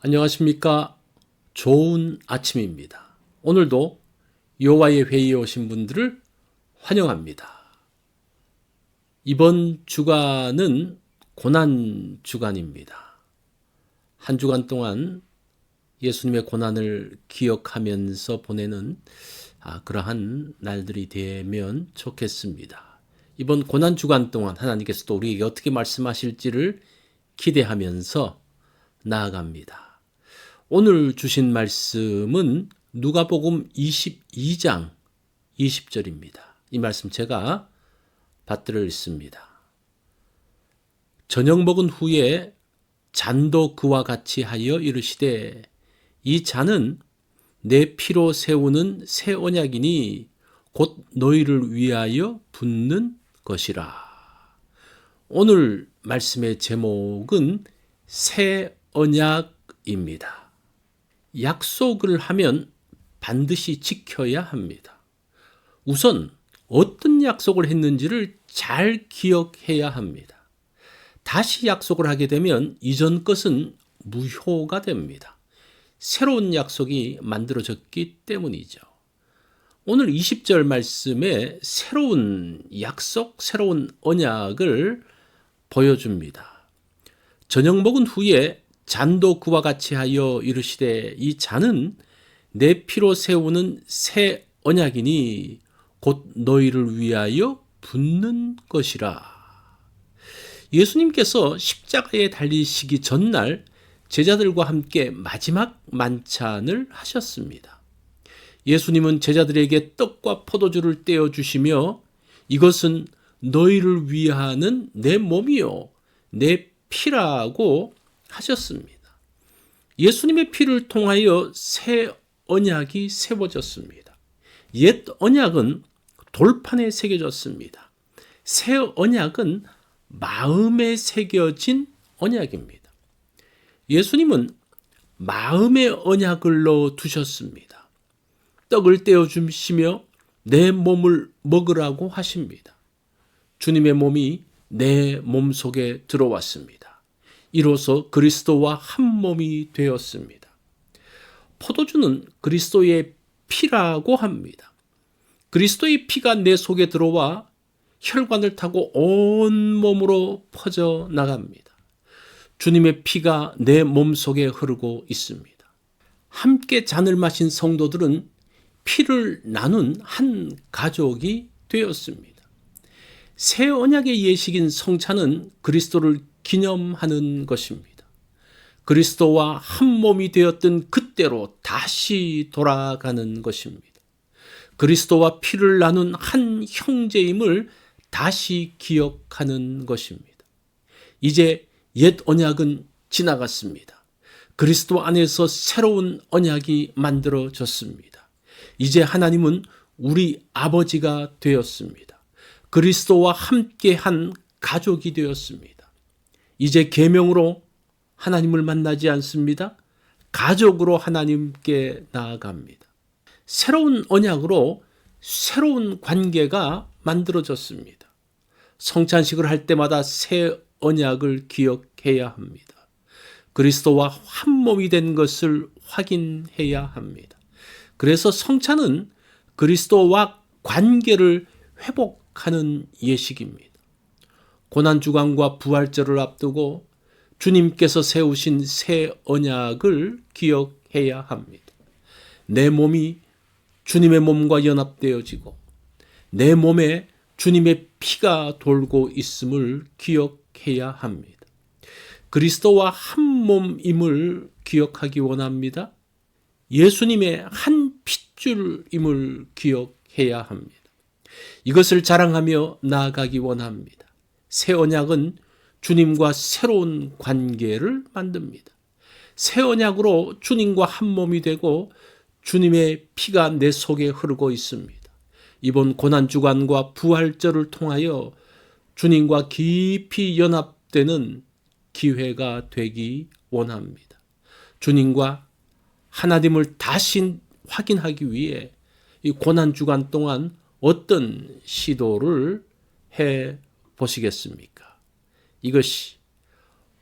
안녕하십니까? 좋은 아침입니다. 오늘도 여호와의 회의에 오신 분들을 환영합니다. 이번 주간은 고난 주간입니다. 한 주간 동안 예수님의 고난을 기억하면서 보내는 아, 그러한 날들이 되면 좋겠습니다. 이번 고난 주간 동안 하나님께서도 우리에게 어떻게 말씀하실지를 기대하면서 나아갑니다. 오늘 주신 말씀은 누가복음 22장 20절입니다. 이 말씀 제가 받들어 읽습니다. 저녁 먹은 후에 잔도 그와 같이 하여 이르시되 이 잔은 내 피로 세우는 새 언약이니 곧 너희를 위하여 붓는 것이라. 오늘 말씀의 제목은 새 언약입니다. 약속을 하면 반드시 지켜야 합니다. 우선 어떤 약속을 했는지를 잘 기억해야 합니다. 다시 약속을 하게 되면 이전 것은 무효가 됩니다. 새로운 약속이 만들어졌기 때문이죠. 오늘 20절 말씀에 새로운 약속, 새로운 언약을 보여줍니다. 저녁 먹은 후에 잔도 그와 같이 하여 이르시되 이 잔은 내 피로 세우는 새 언약이니 곧 너희를 위하여 붓는 것이라. 예수님께서 십자가에 달리시기 전날 제자들과 함께 마지막 만찬을 하셨습니다. 예수님은 제자들에게 떡과 포도주를 떼어 주시며 이것은 너희를 위하는 내 몸이요 내 피라고 하셨습니다. 예수님의 피를 통하여 새 언약이 세워졌습니다. 옛 언약은 돌판에 새겨졌습니다. 새 언약은 마음에 새겨진 언약입니다. 예수님은 마음의 언약을 넣어 두셨습니다. 떡을 떼어 주시며 내 몸을 먹으라고 하십니다. 주님의 몸이 내 몸 속에 들어왔습니다. 이로써 그리스도와 한 몸이 되었습니다. 포도주는 그리스도의 피라고 합니다. 그리스도의 피가 내 속에 들어와 혈관을 타고 온 몸으로 퍼져 나갑니다. 주님의 피가 내 몸 속에 흐르고 있습니다. 함께 잔을 마신 성도들은 피를 나눈 한 가족이 되었습니다. 새 언약의 예식인 성찬은 그리스도를 기념하는 것입니다. 그리스도와 한 몸이 되었던 그때로 다시 돌아가는 것입니다. 그리스도와 피를 나눈 한 형제임을 다시 기억하는 것입니다. 이제 옛 언약은 지나갔습니다. 그리스도 안에서 새로운 언약이 만들어졌습니다. 이제 하나님은 우리 아버지가 되었습니다. 그리스도와 함께 한 가족이 되었습니다. 이제 계명으로 하나님을 만나지 않습니다. 가족으로 하나님께 나아갑니다. 새로운 언약으로 새로운 관계가 만들어졌습니다. 성찬식을 할 때마다 새 언약을 기억해야 합니다. 그리스도와 한 몸이 된 것을 확인해야 합니다. 그래서 성찬은 그리스도와 관계를 회복하는 예식입니다. 고난주간과 부활절을 앞두고 주님께서 세우신 새 언약을 기억해야 합니다. 내 몸이 주님의 몸과 연합되어지고 내 몸에 주님의 피가 돌고 있음을 기억해야 합니다. 그리스도와 한 몸임을 기억하기 원합니다. 예수님의 한 핏줄임을 기억해야 합니다. 이것을 자랑하며 나아가기 원합니다. 새 언약은 주님과 새로운 관계를 만듭니다. 새 언약으로 주님과 한 몸이 되고 주님의 피가 내 속에 흐르고 있습니다. 이번 고난 주간과 부활절을 통하여 주님과 깊이 연합되는 기회가 되기 원합니다. 주님과 하나님을 다시 확인하기 위해 이 고난 주간 동안 어떤 시도를 해 보시겠습니까? 이것이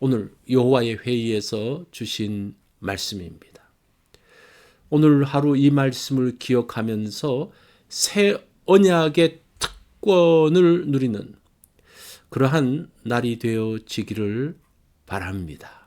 오늘 여호와의 회의에서 주신 말씀입니다. 오늘 하루 이 말씀을 기억하면서 새 언약의 특권을 누리는 그러한 날이 되어지기를 바랍니다.